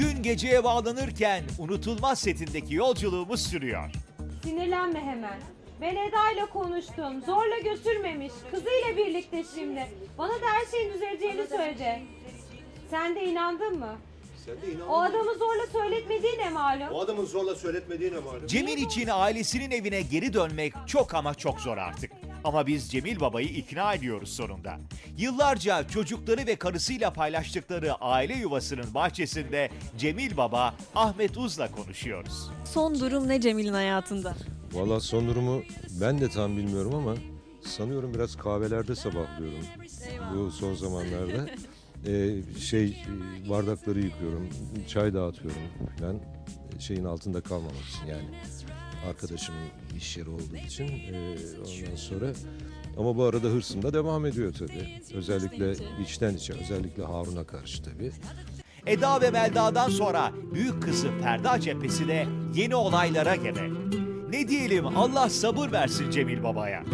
Gün geceye bağlanırken unutulmaz setindeki yolculuğumuz sürüyor. Sinirlenme hemen. Ben Eda ile konuştum. Zorla götürmemiş. Kızıyla birlikte şimdi. Bana da her şeyin düzeleceğini söyledi. Sen de inandın mı? Sen de inan. O adamı zorla söyletmediği ne malum? O adamın zorla söyletmediğine malum. Cemil için ailesinin evine geri dönmek çok ama çok zor artık. Ama biz Cemil babayı ikna ediyoruz sonunda. Yıllarca çocukları ve karısıyla paylaştıkları aile yuvasının bahçesinde Cemil baba Ahmet Uz'la konuşuyoruz. Son durum ne Cemil'in hayatında? Valla son durumu ben de tam bilmiyorum ama sanıyorum biraz kahvelerde sabahlıyorum bu son zamanlarda. Ee, şey bardakları yıkıyorum, çay dağıtıyorum falan şeyin altında kalmamak için yani arkadaşımın iş yeri olduğu için Ee, ondan sonra ama bu arada hırsım da devam ediyor tabii. Özellikle içten içe, özellikle Harun'a karşı tabii. Eda ve Melda'dan sonra büyük kızı Ferda cephesi de yeni olaylara gebe. Ne diyelim Allah sabır versin Cemil babaya.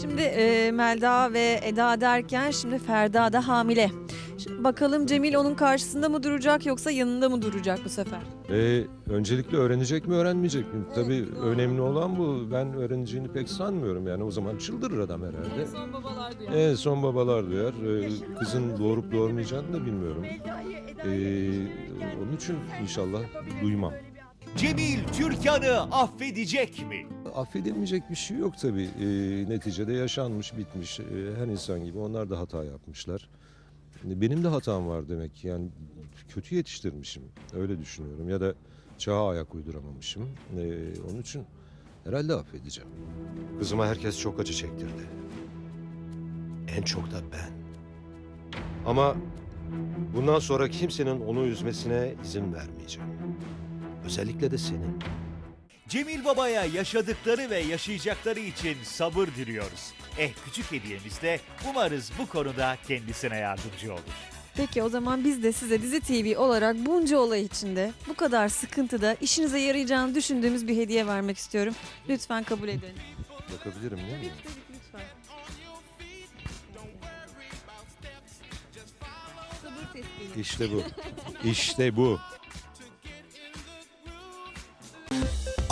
Şimdi e, Melda ve Eda derken şimdi Ferda da hamile. Şimdi bakalım Cemil onun karşısında mı duracak yoksa yanında mı duracak bu sefer? Ee, öncelikle öğrenecek mi öğrenmeyecek mi? Tabii önemli olan bu. Ben öğreneceğini pek sanmıyorum yani o zaman çıldırır adam herhalde. son babalar diyor. En son babalar duyar. Ee, kızın doğurup doğurmayacağını da bilmiyorum. Ee, onun için inşallah duymam. Cemil Türkan'ı affedecek mi? Affedilmeyecek bir şey yok tabii. Ee, neticede yaşanmış, bitmiş. Ee, her insan gibi onlar da hata yapmışlar. Benim de hatam var demek ki. Yani kötü yetiştirmişim. Öyle düşünüyorum. Ya da çağa ayak uyduramamışım. Ee, onun için herhalde affedeceğim. Kızıma herkes çok acı çektirdi. En çok da ben. Ama bundan sonra kimsenin onu üzmesine izin vermeyeceğim. Özellikle de senin. Cemil babaya yaşadıkları ve yaşayacakları için sabır diliyoruz. Eh küçük hediyemiz de umarız bu konuda kendisine yardımcı olur. Peki o zaman biz de size Dizi TV olarak bunca olay içinde bu kadar sıkıntıda işinize yarayacağını düşündüğümüz bir hediye vermek istiyorum. Lütfen kabul edin. Bakabilirim değil mi? Lütfen. Sabır. İşte bu. İşte bu.